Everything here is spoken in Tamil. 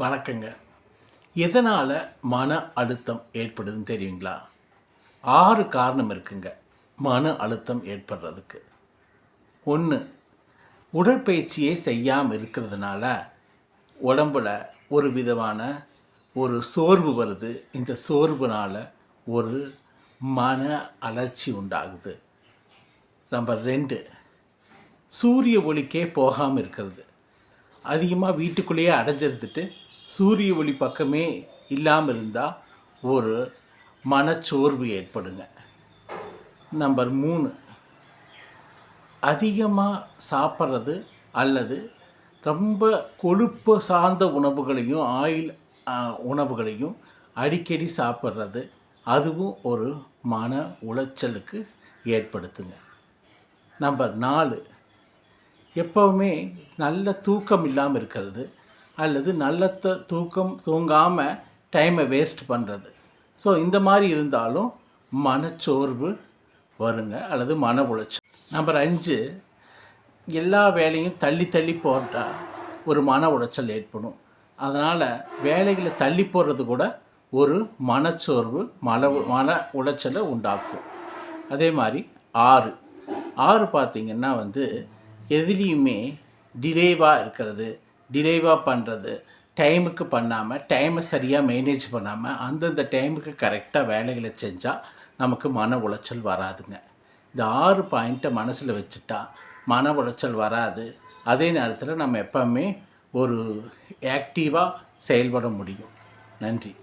வணக்கங்க. எதனால் மன அழுத்தம் ஏற்படுதுன்னு தெரியுங்களா? ஆறு காரணம் இருக்குங்க மன அழுத்தம் ஏற்படுறதுக்கு. ஒன்று உடற்பயிற்சியே செய்யாமல் இருக்கிறதுனால உடம்புல ஒரு விதமான ஒரு சோர்வு வருது. இந்த சோர்வுனால் ஒரு மன அலர்ச்சி உண்டாகுது. நம்பர் ரெண்டு சூரிய ஒளிக்கே போகாமல் இருக்கிறது. அதிகமாக வீட்டுக்குள்ளேயே அடைஞ்சிருந்துட்டு சூரிய ஒளி பக்கமே இல்லாமல் இருந்தால் ஒரு மனச்சோர்வு ஏற்படுங்க. நம்பர் மூணு. அதிகமாக சாப்பிட்றது அல்லது ரொம்ப கொழுப்பு சார்ந்த உணவுகளையும் ஆயில் உணவுகளையும் அடிக்கடி சாப்பிட்றது அதுவும் ஒரு மன உளைச்சலுக்கு ஏற்படுத்துங்க. நம்பர் நாலு. எப்போவுமே நல்ல தூக்கம் இல்லாமல் இருக்கிறது. அல்லது நல்ல தூக்கம் தூங்காமல் டைமை வேஸ்ட் பண்ணுறது ஸோ இந்த மாதிரி இருந்தாலும் மனச்சோர்வு வருங்க அல்லது மன உளைச்சல். நம்பர் அஞ்சு எல்லா வேலையும் தள்ளி தள்ளி போட்டால் ஒரு மன உளைச்சல் ஏற்படும். அதனால் வேலைகளை தள்ளி போடுறது கூட ஒரு மனச்சோர்வு மன மன உளைச்சலை உண்டாக்கும். அதே மாதிரி ஆறு. ஆறு பார்த்திங்கன்னா வந்து எதுலேயுமே டிலேவாக இருக்கிறது. டிலேவாக பண்ணுறது டைமுக்கு பண்ணாமல் டைமை சரியாக மேனேஜ் பண்ணாமல் அந்தந்த டைமுக்கு கரெக்டாக வேலைகளை செஞ்சால் நமக்கு மன உளைச்சல் வராதுங்க. இந்த ஆறு பாயிண்ட்டை மனசில் வச்சுட்டா மன உளைச்சல் வராது. அதே நேரத்தில் நம்ம எப்போவுமே ஒரு ஆக்டிவாக செயல்பட முடியும். நன்றி.